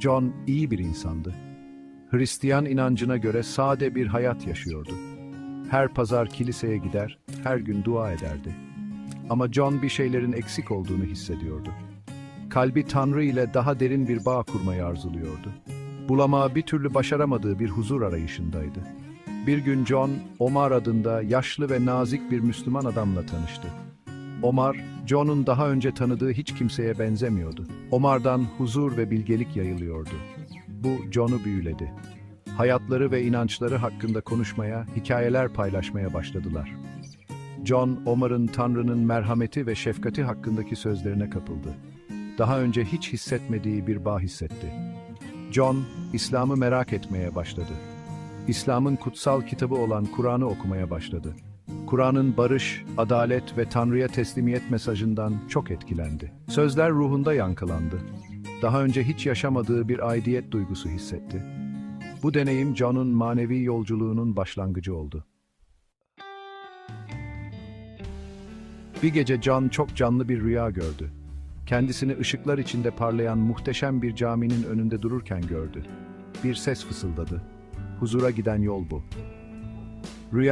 John iyi bir insandı. Hristiyan inancına göre sade bir hayat yaşıyordu. Her pazar kiliseye gider, her gün dua ederdi. Ama John bir şeylerin eksik olduğunu hissediyordu. Kalbi Tanrı ile daha derin bir bağ kurmayı arzuluyordu. Bulamağı bir türlü başaramadığı bir huzur arayışındaydı. Bir gün John, Omar adında yaşlı ve nazik bir Müslüman adamla tanıştı. Omar, John'un daha önce tanıdığı hiç kimseye benzemiyordu. Omar'dan huzur ve bilgelik yayılıyordu. Bu John'u büyüledi. Hayatları ve inançları hakkında konuşmaya, hikayeler paylaşmaya başladılar. John, Omar'ın Tanrı'nın merhameti ve şefkati hakkındaki sözlerine kapıldı. Daha önce hiç hissetmediği bir bağ hissetti. John, İslam'ı merak etmeye başladı. İslam'ın kutsal kitabı olan Kur'an'ı okumaya başladı. Kur'an'ın barış, adalet ve Tanrı'ya teslimiyet mesajından çok etkilendi. Sözler ruhunda yankılandı. Daha önce hiç yaşamadığı bir aidiyet duygusu hissetti. Bu deneyim John'un manevi yolculuğunun başlangıcı oldu. Bir gece John çok canlı bir rüya gördü. Kendisini ışıklar içinde parlayan muhteşem bir caminin önünde dururken gördü. Bir ses fısıldadı. Huzura giden yol bu. Rüya